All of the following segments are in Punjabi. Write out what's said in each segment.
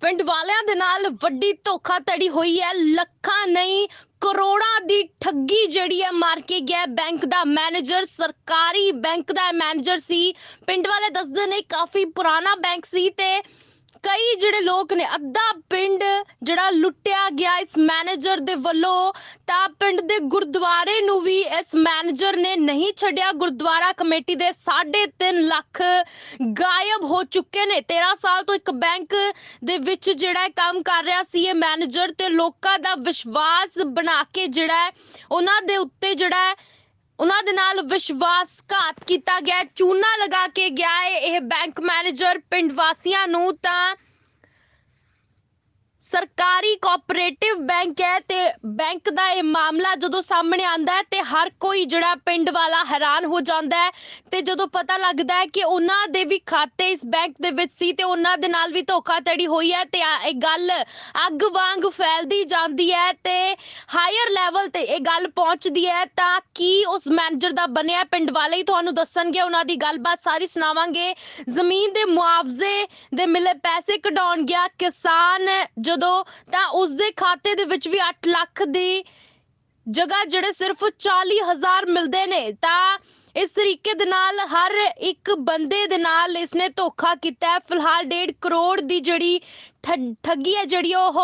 ਪਿੰਡ ਵਾਲਿਆਂ ਦੇ ਨਾਲ ਵੱਡੀ ਧੋਖਾਧੜੀ ਹੋਈ ਹੈ। ਲੱਖਾਂ ਨਹੀਂ, ਕਰੋੜਾਂ ਦੀ ਠੱਗੀ ਜਿਹੜੀ ਹੈ ਮਾਰ ਕੇ ਗਿਆ ਬੈਂਕ ਦਾ ਮੈਨੇਜਰ, ਸਰਕਾਰੀ ਬੈਂਕ ਦਾ ਮੈਨੇਜਰ ਸੀ। ਪਿੰਡ ਵਾਲੇ ਦੱਸਦੇ ਨੇ ਕਾਫੀ ਪੁਰਾਣਾ ਬੈਂਕ ਸੀ ਤੇ ਕਈ ਜਿਹੜੇ ਲੋਕ ਨੇ, ਅੱਧਾ ਪਿੰਡ ਜਿਹੜਾ ਲੁੱਟਿਆ ਗਿਆ ਇਸ ਮੈਨੇਜਰ ਦੇ ਵੱਲੋਂ, ਤਾਂ ਪਿੰਡ ਦੇ ਗੁਰਦੁਆਰੇ ਨੂੰ ਵੀ ਇਸ ਮੈਨੇਜਰ ਨੇ ਨਹੀਂ ਛੱਡਿਆ। ਗੁਰਦੁਆਰਾ ਕਮੇਟੀ ਦੇ 3.5 ਲੱਖ ਗਾਇਬ ਹੋ ਚੁੱਕੇ ਨੇ। 13 ਸਾਲ ਤੋਂ ਇੱਕ ਬੈਂਕ ਦੇ ਵਿੱਚ ਜਿਹੜਾ ਕੰਮ ਕਰ ਰਿਹਾ ਸੀ, ਇਹ ਮੈਨੇਜਰ ਤੇ ਲੋਕਾਂ ਦਾ ਵਿਸ਼ਵਾਸ ਬਣਾ ਕੇ ਜਿਹੜਾ ਉਹਨਾਂ ਦੇ ਉੱਤੇ ਜਿਹੜਾ ਉਹਨਾਂ ਦੇ ਨਾਲ ਵਿਸ਼ਵਾਸਘਾਤ ਕੀਤਾ ਗਿਆ ਚੂਨਾ ਲਗਾ ਕੇ ਗਿਆ ਹੈ ਇਹ ਬੈਂਕ ਮੈਨੇਜਰ ਪਿੰਡ ਵਾਸੀਆਂ ਨੂੰ ਤਾਂ ਸਰਕਾਰੀ ਕੋਆਪਰੇਟਿਵ ਬੈਂਕ ਹੈ ਤੇ ਬੈਂਕ ਦਾ ਇਹ ਮਾਮਲਾ ਜਦੋਂ ਸਾਹਮਣੇ ਆਂਦਾ ਹੈ ਤੇ ਹਰ ਕੋਈ ਜਿਹੜਾ ਪਿੰਡ ਵਾਲਾ ਹੈਰਾਨ ਹੋ ਜਾਂਦਾ ਹੈ ਤੇ ਜਦੋਂ ਪਤਾ ਲੱਗਦਾ ਹੈ ਕਿ ਉਹਨਾਂ ਦੇ ਵੀ ਖਾਤੇ ਇਸ ਬੈਂਕ ਦੇ ਵਿੱਚ ਸੀ ਤੇ ਉਹਨਾਂ ਦੇ ਨਾਲ ਵੀ ਧੋਖਾਧੜੀ ਹੋਈ ਹੈ ਤੇ ਇਹ ਗੱਲ ਅੱਗ ਵਾਂਗ ਫੈਲਦੀ ਜਾਂਦੀ ਹੈ ਤੇ ਹਾਇਰ ਲੈਵਲ ਤੇ ਇਹ ਗੱਲ ਪਹੁੰਚਦੀ ਹੈ ਤਾਂ ਕੀ ਉਸ ਮੈਨੇਜਰ ਦਾ ਬਣਿਆ ਪਿੰਡ ਵਾਲੇ ਹੀ ਤੁਹਾਨੂੰ ਦੱਸਣਗੇ, ਉਹਨਾਂ ਦੀ ਗੱਲਬਾਤ ਸਾਰੀ ਸੁਣਾਵਾਂਗੇ। ਜ਼ਮੀਨ ਦੇ ਮੁਆਵਜ਼ੇ ਦੇ ਮਿਲੇ ਪੈਸੇ ਕਢਾਉਣ ਗਿਆ ਕਿਸਾਨ ਜਦੋਂ ਤਾਂ ਉਸ ਦੇ ਖਾਤੇ ਦੇ ਵਿੱਚ ਵੀ 8 ਲੱਖ ਦੀ ਜਗ੍ਹਾ ਜਿਹੜੇ ਸਿਰਫ 40000 ਮਿਲਦੇ ਨੇ, ਤਾਂ ਇਸ ਤਰੀਕੇ ਦੇ ਨਾਲ ਹਰ ਇੱਕ ਬੰਦੇ ਦੇ ਨਾਲ ਇਸਨੇ ਧੋਖਾ ਕੀਤਾ ਹੈ। ਫਿਲਹਾਲ 1.5 ਕਰੋੜ ਦੀ ਜਿਹੜੀ ਠੱਗੀ ਹੈ ਜਿਹੜੀ ਉਹ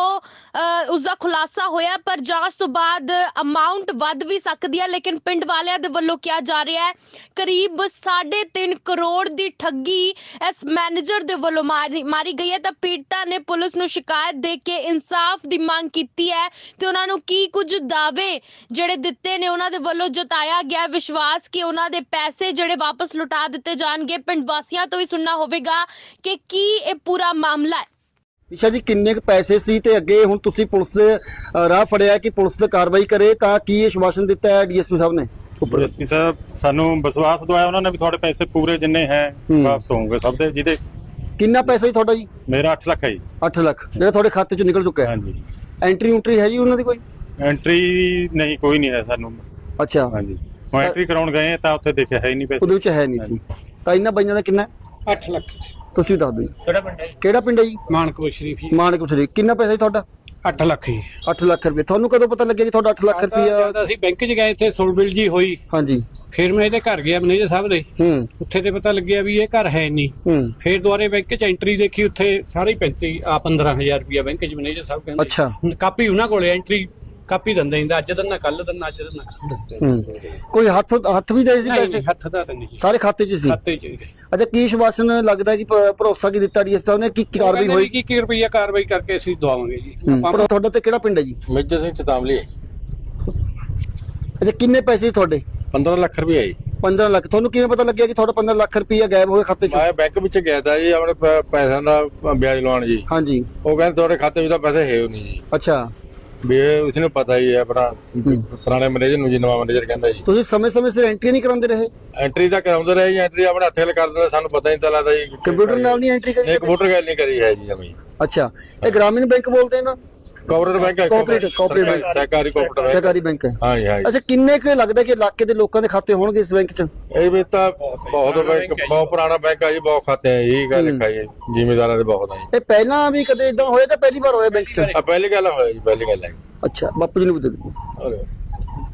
ਅ, ਉਸ ਦਾ ਖੁਲਾਸਾ ਹੋਇਆ ਪਰ ਜਾਂਚ ਤੋਂ ਬਾਅਦ ਅਮਾਉਂਟ ਵੱਧ ਵੀ ਸਕਦੀ ਹੈ ਲੇਕਿਨ ਪਿੰਡ ਵਾਲਿਆਂ ਦੇ ਵੱਲੋਂ ਕਿਹਾ ਜਾ ਰਿਹਾ ਹੈ ਕਰੀਬ 3.5 ਕਰੋੜ ਦੀ ਠੱਗੀ ਇਸ ਮੈਨੇਜਰ ਦੇ ਵੱਲੋਂ ਮਾਰੀ ਮਾਰੀ ਗਈ ਹੈ ਤਾਂ ਪੀੜਤਾ ਨੇ ਪੁਲਿਸ ਨੂੰ ਸ਼ਿਕਾਇਤ ਦੇ ਕੇ ਇਨਸਾਫ ਦੀ ਮੰਗ ਕੀਤੀ ਹੈ ਤੇ ਉਹਨਾਂ ਨੂੰ ਕੀ ਕੁਝ ਦਾਅਵੇ ਜਿਹੜੇ ਦਿੱਤੇ ਨੇ ਉਹਨਾਂ ਦੇ ਵੱਲੋਂ ਜਤਾਇਆ ਗਿਆ ਵਿਸ਼ਵਾਸ ਕਿ ਉਹਨਾਂ ਦੇ ਪੈਸੇ ਜਿਹੜੇ ਵਾਪਸ ਲੁਟਾ ਦਿੱਤੇ ਜਾਣਗੇ ਪਿੰਡ ਵਾਸੀਆਂ ਤੋਂ ਵੀ ਸੁਣਨਾ ਹੋਵੇਗਾ ਕਿ ਕੀ ਇਹ ਪੂਰਾ ਮਾਮਲਾ ਹੈ। ਨਿਸ਼ਾ ਜੀ ਕਿੰਨੇ ਕੁ ਪੈਸੇ ਸੀ ਤੇ ਅੱਗੇ ਹੁਣ ਤੁਸੀਂ ਪੁਲਿਸ ਦੇ ਅ, ਰਾਹ ਫੜਿਆ ਕਿ ਪੁਲਿਸ ਤੇ ਕਾਰਵਾਈ ਕਰੇ ਤਾਂ ਕੀ ਇਹ ਸ਼ਵਾਸਨ ਦਿੱਤਾ ਹੈ ਡੀਐਸਪੀ ਸਾਹਿਬ ਨੇ? ਉੱਪਰ। ਐਸਪੀ ਸਾਹਿਬ ਸਾਨੂੰ ਵਿਸ਼ਵਾਸ ਦਵਾਇਆ ਉਹਨਾਂ ਨੇ ਵੀ ਤੁਹਾਡੇ ਪੈਸੇ ਪੂਰੇ ਜਿੰਨੇ ਹੈ ਹੂੰ। ਵਾਪਸ ਹੋਣਗੇ ਸਭ ਦੇ ਜਿਹਦੇ ਕਿੰਨਾ ਪੈਸਾ ਜੀ ਤੁਹਾਡਾ ਜੀ? ਮੇਰਾ 8 ਲੱਖ ਹੈ ਜੀ। 8 ਲੱਖ ਜਿਹੜਾ ਤੁਹਾਡੇ ਖਾਤੇ ਚੋਂ ਨਿਕਲ ਚੁੱਕਾ ਹੈ। ਹਾਂਜੀ। ਐਂਟਰੀ ਉਂਟਰੀ ਹੈ ਜੀ ਉਹਨਾਂ ਦੀ ਕੋਈ? ਐਂਟਰੀ ਨਹੀਂ ਕੋਈ ਨਹੀਂ ਹੈ ਸਾਨੂੰ। ਅੱਛਾ। ਹਾਂਜੀ। ਉਹ ਐਂਟਰੀ ਕਰਾਉਣ ਗਏ ਤਾਂ ਉੱਥੇ ਦੇਖਿਆ ਹੈ ਹੀ ਨਹੀਂ ਪੈਸੇ। ਉਹਦੇ ਵਿੱਚ ਹੈ ਨਹੀਂ ਸੀ। ਤਾਂ ਇਹਨਾਂ ਬਾਈਆਂ ਦਾ ਕਿੰਨਾ ਹੈ? 8 ਲੱਖ। ਤੁਸੀਂ ਦੱਸ ਦਿਓ ਜੀ। ਕਿਹੜਾ ਪਿੰਡ ਹੈ ਕਿਹੜਾ ਪਿੰਡ ਹੈ ਜੀ? ਮਾਨਕਪੁਰ ਸ਼ਰੀਫ ਜੀ। ਮਾਨਕ ਸ਼ਰੀਫ। ਕਿੰਨਾ ਪੈਸਾ ਜੀ ਤੁਹਾਡਾ? 8 ਲੱਖ ਜੀ। 8 ਲੱਖ ਰੁਪਏ। ਤੁਹਾਨੂੰ ਕਦੋਂ ਪਤਾ ਲੱਗਿਆ ਜੀ ਤੁਹਾਡਾ 8 ਲੱਖ ਰੁਪਇਆ? ਜਦ ਅਸੀਂ ਬੈਂਕ 'ਚ ਗਏ ਇੱਥੇ ਸੁਲਬਿਲ ਜੀ ਹੋਈ। ਹਾਂਜੀ। ਫਿਰ ਮੈਂ ਇਹਦੇ ਘਰ ਗਿਆ ਮੈਨੇਜਰ ਸਾਹਿਬ ਦੇ। ਹੂੰ। ਉੱਥੇ ਤੇ ਪਤਾ ਲੱਗਿਆ ਵੀ ਇਹ ਘਰ ਹੈ ਨਹੀਂ। ਹੂੰ। ਫਿਰ ਦੁਬਾਰੇ ਬੈਂਕ 'ਚ ਐਂਟਰੀ ਦੇਖੀ ਉੱਥੇ ਸਾਰੇ 35 ਆ 15000 ਰੁਪਇਆ ਬੈਂਕ 'ਚ ਮੈਨੇਜਰ ਸਾਹਿਬ ਕਹਿੰਦੇ। ਅੱਛਾ। ਹੁਣ ਕਾਪੀ ਉਹਨਾਂ ਕੋਲੇ ਐਂਟਰੀ ਕਾਪੀ ਦਿੰਦੇ ਇੰਦਾ ਅੱਜ ਦਿਨ ਕੱਲ ਦਿਨ ਅੱਜ ਦਿਨ ਹੂੰ। ਕੋਈ ਹੱਥ ਹੱਥ ਵੀ ਦੇ ਸੀ ਪੈਸੇ? ਨਹੀਂ, ਹੱਥ ਦਾ ਤਾਂ ਨਹੀਂ ਸਾਰੇ ਖਾਤੇ 'ਚ ਸੀ? ਖਾਤੇ 'ਚ ਹੀ। ਅੱਛਾ ਕੀ ਸ਼ਵਾਸਨ ਲੱਗਦਾ ਕਿ ਭ- ਭਰੋਸਾ ਕੀ ਦਿੱਤਾ ਡੀਐਸਪੀ ਸਾਹਿਬ ਨੇ? ਕੀ ਕੀ ਕਾਰਵਾਈ ਕਹਿੰਦੇ ਹੋਈ? ਵੀ ਕੀ ਕੀ ਰੁਪਈਆ ਕਾਰਵਾਈ ਕਰਕੇ ਅਸੀਂ ਦਵਾਵਾਂਗੇ ਜੀ। ਹੂੰ, ਆਪਾਂ ਪਰ ਤੁਹਾਡਾ ਤੇ ਕਿਹੜਾ ਪਿੰਡ ਹੈ ਜੀ? ਮੇਜਰ ਸਿੰਘ ਚਤਾਮਲੀ ਅੱਛਾ ਕਿੰਨੇ ਪੈਸੇ ਸੀ ਤੁਹਾਡੇ? 15 ਲੱਖ ਰੁਪਏ ਜੀ। 15 ਲੱਖ। ਤੁਹਾਨੂੰ ਕਿਵੇਂ ਪਤਾ ਲੱਗਿਆ ਕਿ ਤੁਹਾਡਾ 15 ਲੱਖ ਰੁਪਇਆ ਗਾਇਬ ਹੋਇਆ ਖਾਤੇ ਚੋਂ? ਮੈਂ ਬੈਂਕ ਵਿੱਚ ਗਿਆ ਤਾ ਜੀ ਆਪਣੇ ਪ- ਪੈਸਿਆਂ ਦਾ ਵਿਆਜ ਲਵਾਉਣ ਜੀ। ਹਾਂਜੀ। ਉਹ ਕਹਿੰਦੇ ਤੁਹਾਡੇ ਖਾਤੇ ਵਿੱਚ ਤਾਂ ਪੈਸੇ ਹੈ ਹੀ ਨਹੀਂ ਜੀ। ਅੱਛਾ। ਵੀ ਉਸ ਨੂੰ ਪਤਾ ਹੀ ਹੈ ਆਪਣਾ ਪੁਰਾਣੇ ਮੈਨੇਜਰ ਨੂੰ ਜੀ ਨਵਾਂ ਮੈਨੇਜਰ ਕਹਿੰਦਾ ਜੀ। ਤੁਸੀਂ ਸਮੇਂ-ਸਮੇਂ ਸਿਰ ਐਂਟਰੀ ਨਹੀਂ ਕਰਾਉਂਦੇ ਰਹੇ? ਐਂਟਰੀ ਤਾਂ ਕਰਾਉਂਦੇ ਰਹੇ ਜੀ ਐਂਟਰੀ ਆਪਣੇ ਹੱਥੇ ਕਰ ਦਿੰਦੇ ਸਾਨੂੰ ਪਤਾ ਹੀ ਨਹੀਂ ਤਾਂ ਲੱਗਦਾ ਜੀ। ਕੰਪਿਊਟਰ ਨਾਲ ਨਹੀਂ ਐਂਟਰੀ ਕਰੀ ਨਹੀਂ ਕੰਪਿਊਟਰ ਗੱਲ ਨਹੀਂ ਕਰੀ ਹੈ ਜੀ ਅਮੀ ਅੱਛਾ ਇਹ ਗ੍ਰਾਮੀਣ ਬੈਂਕ ਬੋਲਦੇ ਨਾ? ਕੋਆਪਰੇਟਿਵ ਬੈਂਕ ਹੈ Cooperative- Cooperative ਸਰਕਾਰੀ- ਸਰਕਾਰੀ ਕੋਆਪਰੇਟਿਵ ਬੈਂਕ ਸਹਿਕਾਰੀ ਬੈਂਕ ਹੈ ਹਾਂ। ਜੀ ਹਾਂ ਜੀ ਅੱਛਾ ਕਿੰਨੇ ਕੁ ਲੱਗਦਾ ਕਿ ਇਲਾਕੇ ਦੇ ਲੋਕਾਂ ਦੇ ਖਾਤੇ ਹੋਣਗੇ ਇਸ ਬੈਂਕ 'ਚ? ਇਹ ਵੀ ਤਾਂ ਬਹੁਤ ਬੈਂਕ ਬਹੁਤ ਪੁਰਾਣਾ ਬੈਂਕ ਹੈ ਜੀ ਬਹੁਤ ਖਾਤੇ ਹੈ ਇਹ ਗੱਲ ਲਿਖਾ ਜੀ। ਜ਼ਿਮੀਦਾਰਾਂ ਦੇ ਬਹੁਤ ਹੈ ਇਹ ਪਹਿਲਾਂ ਵੀ ਕਦੇ ਇਦਾਂ ਹੋਇਆ ਤਾਂ ਪਹਿਲੀ ਵਾਰ ਹੋਇਆ ਬੈਂਕ 'ਚ? ਆ ਪਹਿਲੀ ਗੱਲ ਹੋਇਆ ਜੀ ਪਹਿਲੀ ਗੱਲ ਹੈ ਅੱਛਾ ਬਾਪੂ ਜੀ ਨੂੰ ਵੀ ਦੇ ਦਿਓ।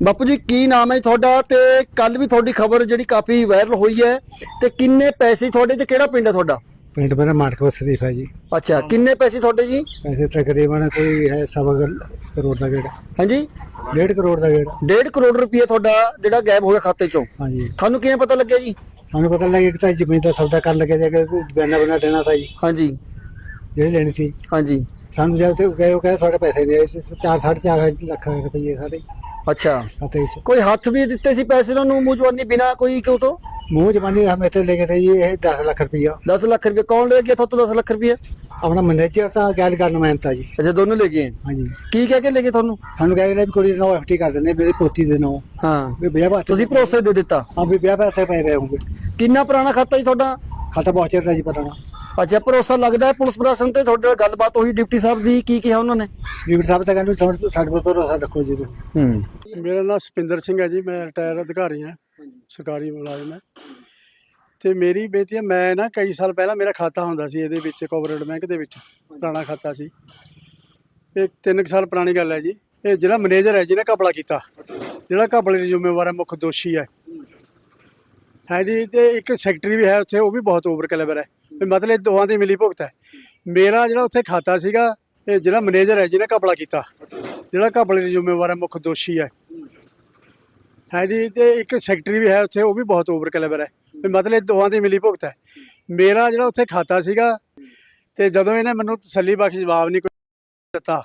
ਬਾਪੂ ਜੀ ਕੀ ਨਾਮ ਹੈ ਤੁਹਾਡਾ? ਤੇ ਕੱਲ ਵੀ ਤੁਹਾਡੀ ਖਬਰ ਜਿਹੜੀ ਕਾਫੀ ਵਾਇਰਲ ਹੋਈ ਹੈ ਤੇ ਕਿੰਨੇ ਪੈਸੇ ਤੁਹਾਡੇ ਤੇ ਕਿਹੜਾ ਪਿੰਡ ਹੈ ਤੁਹਾਡਾ? ਪਿੰਡ ਮੇਰਾ ਮਾਨਕਪੁਰ ਸ਼ਰੀਫ ਹੈ ਜੀ। ਅੱਛਾ ਕਿੰਨੇ ਪੈਸੇ ਤੁਹਾਡੇ ਜੀ? ਪੈਸੇ ਤਕਰੀਬਨ ਕੋਈ ਹੈ ਸਵਾ ਕੁ ਕਰੋੜ ਦਾ ਗੇੜਾ। ਹਾਂਜੀ? ਡੇਢ ਕਰੋੜ ਦਾ ਗੇੜਾ। 1.5 ਕਰੋੜ ਰੁਪਏ ਤੁਹਾਡਾ ਜਿਹੜਾ ਗਾਇਬ ਹੋ ਗਿਆ ਖਾਤੇ 'ਚੋਂ। ਹਾਂਜੀ। ਤੁਹਾਨੂੰ ਕਿਵੇਂ ਪਤਾ ਲੱਗਿਆ ਜੀ? ਸਾਨੂੰ ਪਤਾ ਲੱਗਿਆ ਕਿ ਤਾਂ ਜ਼ਮੀਨ ਦਾ ਸੌਦਾ ਕਰਨ ਲੱਗੇ ਜੇ ਬਿਆਨਾ ਬਣਾ ਦੇਣਾ ਸੀ ਜੀ। ਹਾਂਜੀ। ਜਿਹੜੀ ਲੈਣੀ ਸੀ। ਹਾਂਜੀ। ਸਾਨੂੰ ਜਦ ਤੇ ਗਏ ਉਹ ਕਹਿੰਦੇ ਤੁਹਾਡੇ ਪੈਸੇ ਨਹੀਂ ਆਏ ਸੀ 4 4.5 ਲੱਖ ਰੁਪਏ ਸਾਰੇ ਅੱਛਾ। ਖਾਤੇ ਵਿੱਚ। ਕੋਈ ਹੱਥ ਵੀ ਦਿੱਤੇ ਸੀ ਪੈਸੇ ਉਹਨਾਂ ਨੂੰ ਮੂੰਹ ਬਿਨਾ ਕੋਈ ਕਿਉਂ ਤੋਂ? ਮੂੰਹ ਜਮਾਨੀ ਹਮ ਇੱਥੇ ਲੈ ਕੇ ਤੇ ਇਹ 10 ਲੱਖ ਰੁਪਇਆ 10 ਲੱਖ ਰੁਪਏ ਕੌਣ ਲੈ ਗਿਆ ਤੁਹਾਡੇ ਤੋਂ 10 ਲੱਖ ਰੁਪਏ ਆਪਣਾ ਮੈਨੇਜਰ ਤਾਂ ਗੱਲ ਕਰਨ ਮੈਂ ਤਾਂ ਜੀ। ਅੱਛਾ ਦੋਨੋਂ ਲੈ ਗਏ? ਹਾਂਜੀ। ਕੀ ਕਹਿ ਕੇ ਲੈ ਗਏ ਤੁਹਾਨੂੰ? ਸਾਨੂੰ ਕਹਿੰਦੇ ਵੀ ਕੁੜੀ ਨੂੰ ਐਫਟੀ ਕਰ ਦਿੰਦੇ ਮੇਰੀ ਪੋਤੀ ਦੇ ਨਾਂ। ਹਾਂ। ਵੀ ਵਿਆਹ ਵਾਸਤੇ ਤੁਸੀਂ ਭਰੋਸੇ ਦੇ ਦਿੱਤਾ? ਹਾਂ ਵੀ ਵਿਆਹ ਵਾਸਤੇ ਪੈ ਰਹੇ ਹੋਗੇ ਕਿੰਨਾ ਪੁਰਾਣਾ ਖਾਤਾ ਜੀ ਤੁਹਾਡਾ? ਖਾਤਾ ਬਹੁਤ ਚਿਰ ਦਾ ਜੀ ਪਤਾ ਨਾ। ਅੱਛਾ ਭਰੋਸਾ ਲੱਗਦਾ ਹੈ ਪੁਲਿਸ ਪ੍ਰਸ਼ਾਸਨ ਤੇ? ਤੁਹਾਡੇ ਨਾਲ ਗੱਲਬਾਤ ਹੋਈ ਡਿਪਟੀ ਸਾਹਿਬ ਦੀ ਕੀ ਕਿਹਾ ਉਹਨਾਂ ਨੇ? ਡਿਪਟੀ ਸਾਹਿਬ ਤਾਂ ਕਹਿੰਦੇ ਸਾਡੇ ਕੋਲ ਭਰੋਸਾ ਰੱਖੋ ਜੀ। ਹੂੰ। ਮੇਰਾ ਨਾਮ ਸੁਪਿੰਦਰ ਸਿੰਘ ਹੈ ਜੀ ਮੈਂ ਰਿਟਾਇਰ ਅਧਿਕਾਰੀ ਹਾਂ। ਸਰਕਾਰੀ ਮੁਲਾਜ਼ਮ ਹੈ। ਤੇ ਮੇਰੀ ਬੇਟੀ ਹੈ, ਮੈਂ ਨਾ ਕਈ ਸਾਲ ਪਹਿਲਾਂ ਮੇਰਾ ਖਾਤਾ ਹੁੰਦਾ ਸੀ ਇਹਦੇ ਵਿੱਚ ਕੋਆਪਰੇਟਿਵ ਬੈਂਕ ਦੇ ਵਿੱਚ, ਪੁਰਾਣਾ ਖਾਤਾ ਸੀ। ਇਹ ਤਿੰਨ ਕੁ ਸਾਲ ਪੁਰਾਣੀ ਗੱਲ ਹੈ ਜੀ। ਇਹ ਜਿਹੜਾ ਮੈਨੇਜਰ ਹੈ, ਜਿਹਨੇ ਘਪਲਾ ਕੀਤਾ, ਜਿਹੜਾ ਘਪਲੇ ਦੀ ਜ਼ਿੰਮੇਵਾਰ ਹੈ, ਮੁੱਖ ਦੋਸ਼ੀ ਹੈ। ਹੈ ਜੀ, ਤੇ ਇੱਕ ਸੈਕਟਰੀ ਵੀ ਹੈ ਉੱਥੇ, ਉਹ ਵੀ ਬਹੁਤ ਓਵਰ ਕੈਲੀਬਰ ਹੈ। ਵੀ ਮਤਲਬ ਦੋਹਾਂ ਦੀ ਮਿਲੀ ਭੁਗਤ ਹੈ। ਮੇਰਾ ਜਿਹੜਾ ਉੱਥੇ ਖਾਤਾ ਸੀਗਾ, ਇਹ ਜਿਹੜਾ ਮੈਨੇਜਰ ਹੈ, ਜਿਹਨੇ ਘਪਲਾ ਕੀਤਾ, ਜਿਹੜਾ ਘਪਲੇ ਦੀ ਜ਼ਿੰਮੇਵਾਰ ਹੈ, ਮੁੱਖ ਦੋਸ਼ੀ ਹੈ। ਹੈ ਜੀ ਤੇ ਇੱਕ ਸੈਕਟਰੀ ਵੀ ਹੈ ਉੱਥੇ, ਉਹ ਵੀ ਬਹੁਤ ਓਵਰ ਕੈਲੀਬਰ ਹੈ। ਵੀ ਮਤਲਬ ਦੋਹਾਂ ਦੀ ਮਿਲੀ ਭੁਗਤ ਹੈ। ਮੇਰਾ ਜਿਹੜਾ ਉੱਥੇ ਖਾਤਾ ਸੀਗਾ, ਤੇ ਜਦੋਂ ਇਹਨੇ ਮੈਨੂੰ ਤਸੱਲੀ ਬਖਸ਼ ਜਵਾਬ ਨਹੀਂ ਕੋਈ ਦਿੱਤਾ,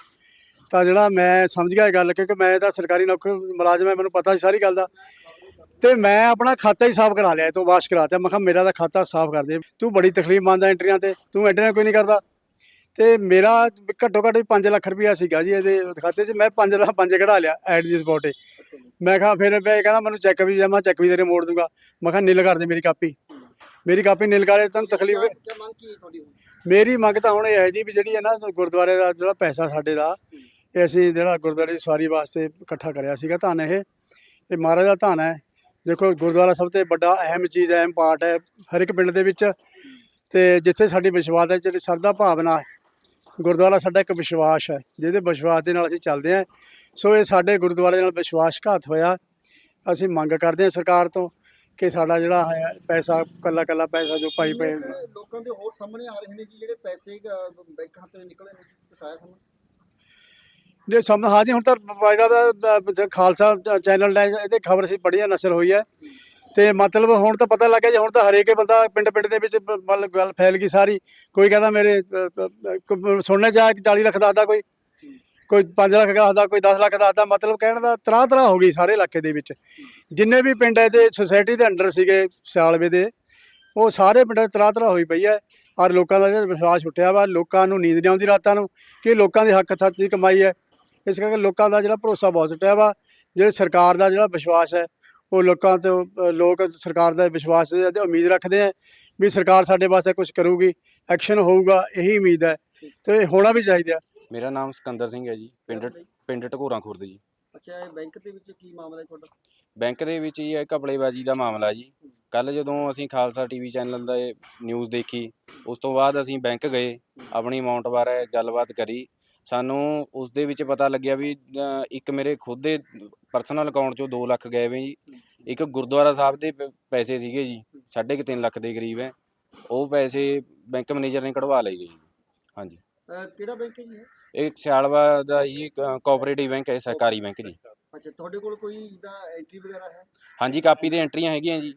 ਤਾਂ ਜਿਹੜਾ ਮੈਂ ਸਮਝ ਗਿਆ ਇਹ ਗੱਲ, ਕਿਉਂਕਿ ਮੈਂ ਤਾਂ ਸਰਕਾਰੀ ਨੌਕਰ, ਮੁਲਾਜ਼ਮ ਹੈ, ਮੈਨੂੰ ਪਤਾ ਸੀ ਸਾਰੀ ਗੱਲ ਦਾ। ਤੇ ਮੈਂ ਆਪਣਾ ਖਾਤਾ ਹੀ ਸਾਫ਼ ਕਰਾ ਲਿਆ, ਇਹ ਤੋਂ ਵਾਸ਼ ਕਰਾਤਾ। ਮੈਂ ਕਿਹਾ, ਮੇਰਾ ਤਾਂ ਖਾਤਾ ਸਾਫ਼ ਕਰ ਦੇ। ਤੂੰ ਬੜੀ ਤਕਲੀਫ ਮੰਨਦਾ ਐਂਟਰੀਆਂ ਤੇ, ਤੂੰ ਐਂਟਰੀਆਂ ਕੋਈ ਨਹੀਂ ਕਰਦਾ? ਤੇ ਮੇਰਾ ਘੱਟੋ ਘੱਟ ਵੀ 5 ਲੱਖ ਰੁਪਇਆ ਸੀਗਾ ਜੀ ਇਹਦੇ ਖਾਤੇ 'ਚ। ਮੈਂ 5 ਲੱਖ 5 ਕਢਾ ਲਿਆ ਐਟ ਦੀ ਸਪੋਟ ਮੈਂ ਕਿਹਾ ਫਿਰ ਮੈਂ ਕਹਿੰਦਾ ਮੈਨੂੰ ਚੈੱਕ ਵੀ ਜਮਾ ਚੈੱਕ ਵੀ ਤੇਰੇ ਮੋੜ ਦੂੰਗਾ। ਮੈਂ ਕਿਹਾ ਨਿਲ ਕਰ ਦੇ ਮੇਰੀ ਕਾਪੀ। ਮੇਰੀ ਕਾਪੀ ਨਿਲ ਕਰੇ ਤੈਨੂੰ ਤਕਲੀਫ ਮੰਗ ਕੀ ਤੁਹਾਡੀ? ਮੇਰੀ ਮੰਗ ਤਾਂ ਹੁਣ ਇਹ ਹੈ ਜੀ ਵੀ ਜਿਹੜੀ ਹੈ ਨਾ ਗੁਰਦੁਆਰੇ ਦਾ ਜਿਹੜਾ ਪੈਸਾ ਸਾਡੇ ਦਾ ਇਹ ਅਸੀਂ ਜਿਹੜਾ ਗੁਰਦੁਆਰੇ ਦੀ ਸਵਾਰੀ ਵਾਸਤੇ ਇਕੱਠਾ ਕਰਿਆ ਸੀਗਾ ਧਨ ਇਹ। ਇਹ ਮਹਾਰਾਜ ਦਾ ਧਨ ਹੈ। ਦੇਖੋ ਗੁਰਦੁਆਰਾ ਸਭ ਤੋਂ ਵੱਡਾ ਅਹਿਮ ਚੀਜ਼ ਹੈ ਅਹਿਮ ਪਾਰਟ ਹੈ ਹਰ ਇੱਕ ਪਿੰਡ ਦੇ ਵਿੱਚ। ਤੇ ਜਿੱਥੇ ਸਾਡੀ ਵਿਸ਼ਵਾਸ ਹੈ ਜਿਹੜੀ ਸਰਦਾ ਭਾਵਨਾ ਹੈ ਗੁਰਦੁਆਰਾ ਸਾਡਾ ਇੱਕ ਵਿਸ਼ਵਾਸ ਹੈ ਜਿਹਦੇ ਵਿਸ਼ਵਾਸ ਦੇ ਨਾਲ ਅਸੀਂ ਚੱਲਦੇ ਹਾਂ। ਸੋ ਇਹ ਸਾਡੇ ਗੁਰਦੁਆਰੇ ਨਾਲ ਵਿਸ਼ਵਾਸਘਾਤ ਹੋਇਆ। ਅਸੀਂ ਮੰਗ ਕਰਦੇ ਹਾਂ ਸਰਕਾਰ ਤੋਂ ਕਿ ਸਾਡਾ ਜਿਹੜਾ ਹੈ ਪੈਸਾ ਕੱਲਾ ਕੱਲਾ ਪੈਸਾ ਜੋ ਪਾਈ ਪਏ। ਲੋਕਾਂ ਦੇ ਹੋਰ ਸਾਹਮਣੇ ਆ ਰਹੇ ਨੇ ਜੀ ਜਿਹੜੇ ਪੈਸੇ ਬੈਂਕ ਤੋਂ ਨਿਕਲੇ ਨੇ ਆਇਆ ਸਾਹਮਣੇ? ਜੇ ਸਮ ਹਾਂਜੀ ਹੁਣ ਤਾਂ ਜਿਹੜਾ ਦਾ- ਖਾਲਸਾ ਚੈਨਲ ਦਾ ਇਹਦੇ ਖਬਰ ਸੀ ਬੜੀਆ ਨਸ਼ਰ ਹੋਈ ਹੈ। ਤੇ ਮਤਲਬ ਹੁਣ ਤਾਂ ਪਤਾ ਲੱਗ ਗਿਆ ਜੀ, ਹੁਣ ਤਾਂ ਹਰੇਕ ਬੰਦਾ ਪਿੰਡ ਪਿੰਡ ਦੇ ਵਿੱਚ ਮਤਲਬ ਗੱਲ ਫੈਲ ਗਈ ਸਾਰੀ। ਕੋਈ ਕਹਿੰਦਾ ਮੇਰੇ ਸੁਣਨੇ ਚ ਆਇਆ ਕਿ 40 ਲੱਖ ਦੱਸਦਾ ਕੋਈ। ਕੋਈ 5 ਲੱਖ ਦੱਸਦਾ ਕੋਈ 10 ਲੱਖ ਦੱਸਦਾ ਮਤਲਬ ਕਹਿਣ ਦਾ ਤਰ੍ਹਾਂ ਤਰ੍ਹਾਂ ਹੋ ਗਈ ਸਾਰੇ ਇਲਾਕੇ ਦੇ ਵਿੱਚ। ਜਿੰਨੇ ਵੀ ਪਿੰਡ ਇਹਦੇ ਸੁਸਾਇਟੀ ਦੇ ਅੰਡਰ ਸੀਗੇ ਸਿਆਲਵੇ ਦੇ, ਉਹ ਸਾਰੇ ਪਿੰਡਾਂ 'ਚ ਤਰ੍ਹਾਂ ਤਰ੍ਹਾਂ ਹੋਈ ਪਈ ਹੈ ਔਰ ਲੋਕਾਂ ਦਾ ਜਿਹੜਾ ਵਿਸ਼ਵਾਸ ਉੱਠਿਆ ਵਾ, ਲੋਕਾਂ ਨੂੰ ਨੀਂਦ ਨਹੀਂ ਆਉਂਦੀ ਰਾਤਾਂ ਨੂੰ, ਕਿ ਲੋਕਾਂ ਦੇ ਹੱਕ ਸੱਚ ਦੀ ਕਮਾਈ ਹੈ। ਇਸ ਕਰਕੇ ਲੋਕਾਂ ਦਾ ਜਿਹੜਾ ਭਰੋਸਾ ਬਹੁਤ ਟੁੱਟਿਆ ਵਾ। ਜਿਹੜੇ ਸਰਕਾਰ ਦਾ ਜਿਹੜਾ ਵਿਸ਼ਵਾਸ ਹੈ ਉਹ ਲੋਕਾਂ ਤੋਂ ਲੋਕ ਸਰਕਾਰ ਦਾ ਵਿਸ਼ਵਾਸ ਤੇ ਤੇ ਉਮੀਦ ਰੱਖਦੇ ਆ ਵੀ ਸਰਕਾਰ ਸਾਡੇ ਵਾਸਤੇ ਕੁਝ ਕਰੂਗੀ ਐਕਸ਼ਨ ਹੋਊਗਾ ਇਹੀ ਉਮੀਦ ਹੈ। ਤੇ ਹੋਣਾ ਵੀ ਚਾਹੀਦਾ ਮੇਰਾ ਨਾਮ ਸਿਕੰਦਰ ਸਿੰਘ ਹੈ ਜੀ ਪਿੰਡ ਪਿੰਡ ਢਕੋਰਾਂ ਖੁਰਦ ਜੀ। ਅੱਛਾ ਇਹ ਬੈਂਕ ਦੇ ਵਿੱਚ ਕੀ ਮਾਮਲਾ ਹੈ ਤੁਹਾਡਾ? ਬੈਂਕ ਦੇ ਵਿੱਚ ਹੀ ਇਹ ਘਪਲੇਬਾਜ਼ੀ ਦਾ ਮਾਮਲਾ ਜੀ। ਕੱਲ ਜਦੋਂ ਅਸੀਂ ਖਾਲਸਾ ਟੀਵੀ ਚੈਨਲ ਦਾ ਨਿਊਜ਼ ਦੇਖੀ ਉਸ ਤੋਂ ਬਾਅਦ ਅਸੀਂ ਬੈਂਕ ਗਏ ਆਪਣੀ ਅਮਾਉਂਟ ਬਾਰੇ ਗੱਲਬਾਤ ਕਰੀ। ਸਾਨੂੰ ਉਸ ਦੇ ਵਿੱਚ ਪਤਾ ਲੱਗਿਆ ਵੀ ਅ, ਇੱਕ ਮੇਰੇ ਖੁਦ ਦੇ ਪਰਸਨਲ ਅਕਾਊਂਟ ਚੋਂ 2 ਲੱਖ ਗਏ ਵੇ ਜੀ। ਇੱਕ ਗੁਰਦੁਆਰਾ ਸਾਹਿਬ ਦੇ ਪ- ਪੈਸੇ ਸੀਗੇ ਜੀ ਸਾਢੇ ਕੁ ਤਿੰਨ ਲੱਖ ਦੇ ਕਰੀਬ ਹੈ। ਉਹ ਪੈਸੇ ਬੈਂਕ ਮੈਨੇਜਰ ਨੇ ਕਢਵਾ ਲਏ ਜੀ। ਹਾਂਜੀ। ਅ, ਕਿਹੜਾ ਬੈਂਕ ਹੈ ਜੀ ਇਹ? ਇਹ ਸਿਆਲਵਾ ਦਾ ਜੀ ਕੋਆਪਰੇਟਿਵ ਬੈਂਕ ਹੈ ਸਰਕਾਰੀ ਬੈਂਕ ਜੀ। ਅੱਛਾ ਤੁਹਾਡੇ ਕੋਲ ਕੋਈ ਇਹਦਾ ਐਂਟਰੀ ਵਗੈਰਾ ਹੈ? ਹਾਂਜੀ ਕਾਪੀ ਦੇ ਐਂਟਰੀਆਂ ਹੈਗੀਆਂ ਜੀ।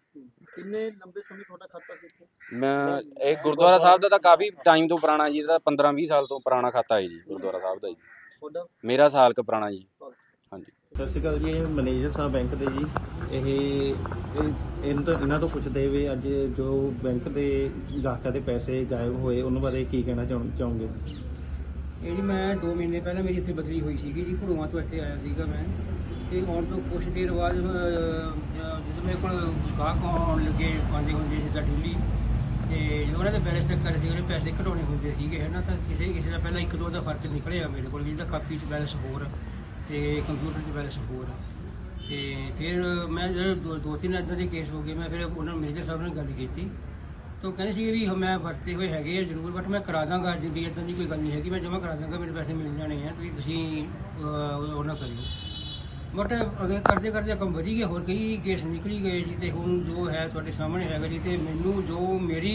ਕਿੰਨੇ ਲੰਬੇ ਸਮੇਂ ਤੁਹਾਡਾ ਖਾਤਾ ਸੀ ਇੱਥੇ? ਮੈਂ ਇਹ ਗੁਰਦੁਆਰਾ ਸਾਹਿਬ ਦਾ ਤਾਂ ਕਾਫੀ ਟਾਈਮ ਤੋਂ ਪੁਰਾਣਾ ਜੀ ਇਹਦਾ 15 20 ਸਾਲ ਤੋਂ ਪੁਰਾਣਾ ਖਾਤਾ ਹੈ ਜੀ ਗੁਰਦੁਆਰਾ ਸਾਹਿਬ ਦਾ ਜੀ। ਤੁਹਾਡਾ? ਮੇਰਾ ਸਾਲ ਕ ਪੁਰਾਣਾ ਜੀ। ਹਾਂਜੀ। ਸਤਿ ਸ਼੍ਰੀ ਅਕਾਲ ਜੀ ਇਹ ਮੈਨੇਜਰ ਸਾਹਿਬ ਬੈਂਕ ਦੇ ਜੀ। ਇਹ ਇਹ- ਇਹਨਾਂ ਤੋਂ ਇਹਨਾਂ ਤੋਂ ਪੁੱਛਦੇ ਵੀ ਅੱਜ ਜੋ ਬੈਂਕ ਦੇ ਗਾਹਕਾਂ ਦੇ ਪੈਸੇ ਗਾਇਬ ਹੋਏ ਉਹਨਾਂ ਬਾਰੇ ਕੀ ਕਹਿਣਾ ਚਾਹੁੰ- ਚਾਹੋਗੇ? ਇਹ ਜੀ ਮੈਂ 2 ਮਹੀਨੇ ਪਹਿਲਾਂ ਮੇਰੀ ਇੱਥੇ ਬਦਲੀ ਹੋਈ ਸੀਗੀ ਜੀ ਘੜੂਆਂ ਤੋਂ ਇੱਥੇ ਆਇਆ ਸੀਗਾ ਮੈਂ। ਤੇ ਆਉਣ ਤੋਂ ਕੁਛ ਦੇਰ ਬਾਅਦ ਜਦੋਂ ਮੇਰੇ ਕੋਲ ਗਾਹਕ ਆਉਣ ਲੱਗੇ ਆਉਂਦੇ ਹੁੰਦੇ ਜਿੱਦਾਂ ਡੇਲੀ ਤੇ ਜਦੋਂ ਉਹਨਾਂ ਦੇ ਬੈਲੈਂਸ ਚੈੱਕ ਕਰਦੇ ਸੀ ਉਹਨੇ ਪੈਸੇ ਕਢਾਉਣੇ ਹੁੰਦੇ ਸੀਗੇ ਹੈ ਨਾ ਤਾਂ ਕਿਸੇ ਕਿਸੇ ਦਾ ਪਹਿਲਾਂ ਇੱਕ ਦੋ ਦਾ ਫ਼ਰਕ ਨਿਕਲਿਆ ਮੇਰੇ ਕੋਲ ਵੀ ਇਹਦਾ ਕਾਪੀ 'ਚ ਬੈਲੈਂਸ ਹੋਰ ਤੇ ਕੰਪਿਊਟਰ 'ਚ ਬੈਲੈਂਸ ਹੋਰ। ਤੇ ਫਿਰ ਮੈਂ ਜਦੋਂ ਦੋ ਦੋ ਤਿੰਨ ਇਦਾਂ ਦੇ ਕੇਸ ਹੋ ਗਏ ਮੈਂ ਫਿਰ ਉਹਨਾਂ ਨੂੰ ਮੈਨੇਜਰ ਸਾਹਿਬ ਨਾਲ ਗੱਲ ਕੀਤੀ। ਤਾਂ ਕਹਿੰਦੇ ਸੀ ਵੀ ਮੈਂ ਵਰਤੇ ਹੋਏ ਹੈਗੇ ਆ ਜ਼ਰੂਰ ਬਟ ਮੈਂ ਕਰਾ ਦਾਂਗਾ ਜਿੰਦੀ ਇਦਾਂ ਦੀ ਕੋਈ ਗੱਲ ਨਹੀਂ ਹੈਗੀ ਮੈਂ ਜਮ੍ਹਾਂ ਕਰਾ ਦਾਂਗਾ ਮੇਰੇ ਪੈਸੇ ਮਿਲ ਜਾਣੇ ਆ ਤੁਸੀਂ ਤੁਸੀਂ ਅਹ, ਉਹ ਨਾ ਕਰਿਓ। ਬਟ ਅਗਰ ਕਰਦੇ ਕਰਦੇ ਕੰਮ ਵਧੀ ਗਿਆ ਹੋਰ ਕਈ ਕੇਸ ਨਿਕਲੀ ਗਏ ਜੀ ਤੇ ਹੁਣ ਜੋ ਹੈ ਤੁਹਾਡੇ ਸਾਹਮਣੇ ਹੈਗਾ ਜੀ ਤੇ ਮੈਨੂੰ ਜੋ ਮੇਰੀ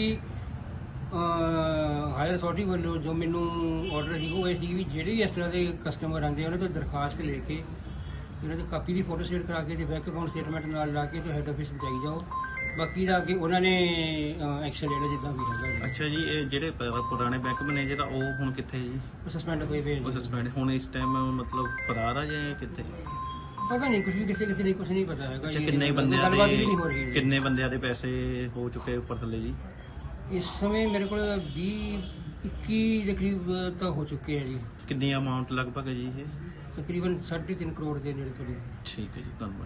ਹਾਇਰ ਅਥਾਰਟੀ ਵੱਲੋਂ ਜੋ ਮੈਨੂੰ ਆਰਡਰ ਸੀ ਉਹ ਇਹ ਸੀ ਵੀ ਜਿਹੜੇ ਵੀ ਇਸ ਤਰ੍ਹਾਂ ਦੇ ਕਸਟਮਰ ਆਉਂਦੇ ਉਹਨਾਂ ਤੋਂ ਦਰਖਾਸਤ ਲੈ ਕੇ ਉਹਨਾਂ ਦੀ ਕਾਪੀ ਦੀ ਫੋਟੋ ਸਟੇਟ ਕਰਾ ਕੇ ਤੇ ਬੈਂਕ ਅਕਾਊਂਟ ਸਟੇਟਮੈਂਟ ਨਾਲ ਲਾ ਕੇ ਤੇ ਹੈੱਡ ਆਫਿਸ ਪਹੁੰਚਾਈ ਜਾਓ ਬਾਕੀ ਦਾ ਅੱਗੇ ਉਹਨਾਂ ਨੇ ਐਕਸ਼ਨ ਲੈਣਾ ਜਿੱਦਾਂ ਵੀ ਹੈਗਾ। ਅੱਛਾ ਜੀ ਇਹ ਜਿਹੜੇ ਪੁਰਾਣੇ ਬੈਂਕ ਮੈਨੇਜਰ ਆ ਉਹ ਹੁਣ ਕਿੱਥੇ ਜੀ ਉਹ ਸਸਪੈਂਡ ਹੋਏ ਪਏ ਉਹ। ਸਸਪੈਂਡ ਹੁਣ ਇਸ ਟਾਈਮ ਮਤਲਬ ਫਰਾਰ ਆ ਜਾਂ ਕਿੱਥੇ ਪਤਾ ਨਹੀਂ ਕੁਝ ਵੀ ਕਿਸੇ ਕਿਸੇ ਨੇ ਕੁਝ ਨਹੀਂ ਪਤਾ ਹੈਗਾ ਅੱਛਾ। ਕਿੰਨੇ ਬੰਦਿਆਂ ਗੱਲਬਾਤ ਵੀ ਨਹੀਂ ਹੋ ਰਹੀ ਦੇ ਜੀ। ਕਿੰਨੇ ਬੰਦਿਆਂ ਦੇ ਪੈਸੇ ਹੋ ਚੁੱਕੇ ਉੱਪਰ ਥੱਲੇ ਜੀ ਇਸ ਸਮੇਂ ਮੇਰੇ ਕੋਲ 20 21 ਦੇ ਕਰੀਬ ਤਾਂ ਹੋ ਚੁੱਕੇ ਆ ਜੀ ਕਿੰਨੀ ਅਮਾਉਂਟ ਲਗਭਗ ਹੈ ਜੀ ਇਹ ਤਕਰੀਬਨ 3.5 ਕਰੋੜ ਦੇ ਨੇੜੇ ਤੇੜੇ ਠੀਕ ਹੈ ਜੀ ਧੰਨਵਾਦ